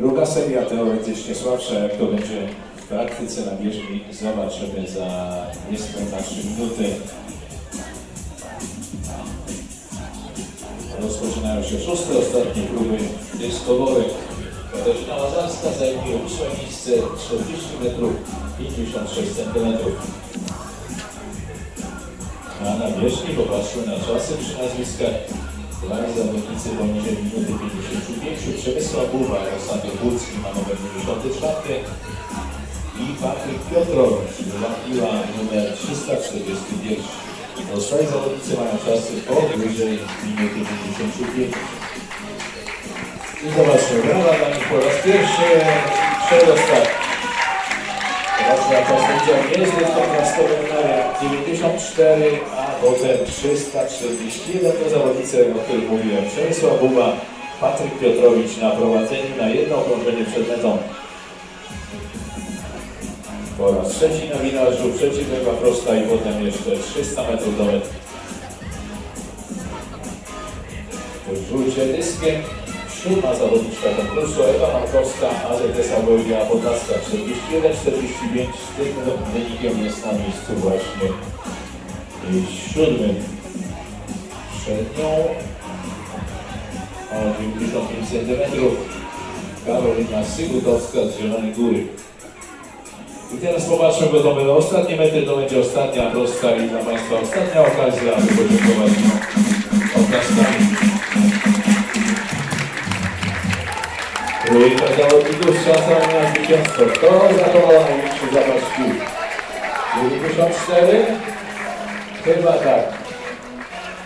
Druga seria jeszcze słabsza, jak to będzie w praktyce na bieżni. Zobaczymy za niespełna 3 minuty. Rozpoczynają się szóste, ostatnie próby skołowej. Katarzyna Łazarska zajmuje ósme miejsce 40 metrów 56 centymetrów. A na wierzchni popatrzmy na czasy przy nazwiskach. Dla zawodnicy poniżej minuty 55. Przemysław Buwa, Aleksander Łódzki ma numer 94. I Patryk Piotrowicz, Piła numer 341. Pozostali zawodnicy mają czasy powyżej minuty 55. I zobaczmy, brawa dla nich po raz pierwszy, przedostatni. Zobaczmy, jak czas będzie niezbyt kontrastowy numerem 94, a potem 341 to zawodnicy, o których mówiłem. Przemysław Buba, Patryk Piotrowicz na prowadzeniu na jedno okrążenie przed metą. Po raz trzeci na winażu, trzeci lewa prosta i potem jeszcze 300 metrów do mety. Rzucie dyskiem. Siódma zawodniczka konkursu Ewa Markowska, AZS Agolgia Podlaska 41-45. Z tym wynikiem jest na miejscu właśnie siódmym. Przed nią o 95 cm Karolina Sygutowska z Zielonej Góry. I teraz popatrzmy, bo to będą ostatnie metry, to będzie ostatnia prosta i dla Państwa ostatnia okazja, aby podziękować oklaskami. Trójka zawodników z szansą na zwycięstwo. Kto zachował największy zapas sił? 94? Chyba tak.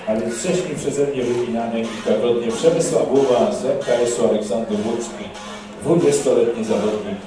Ale wcześniej przeze mnie wyminany kilkakrotnie Przemysław Głowa z MKS-u Aleksander Łódzki. 20-letni zawodnik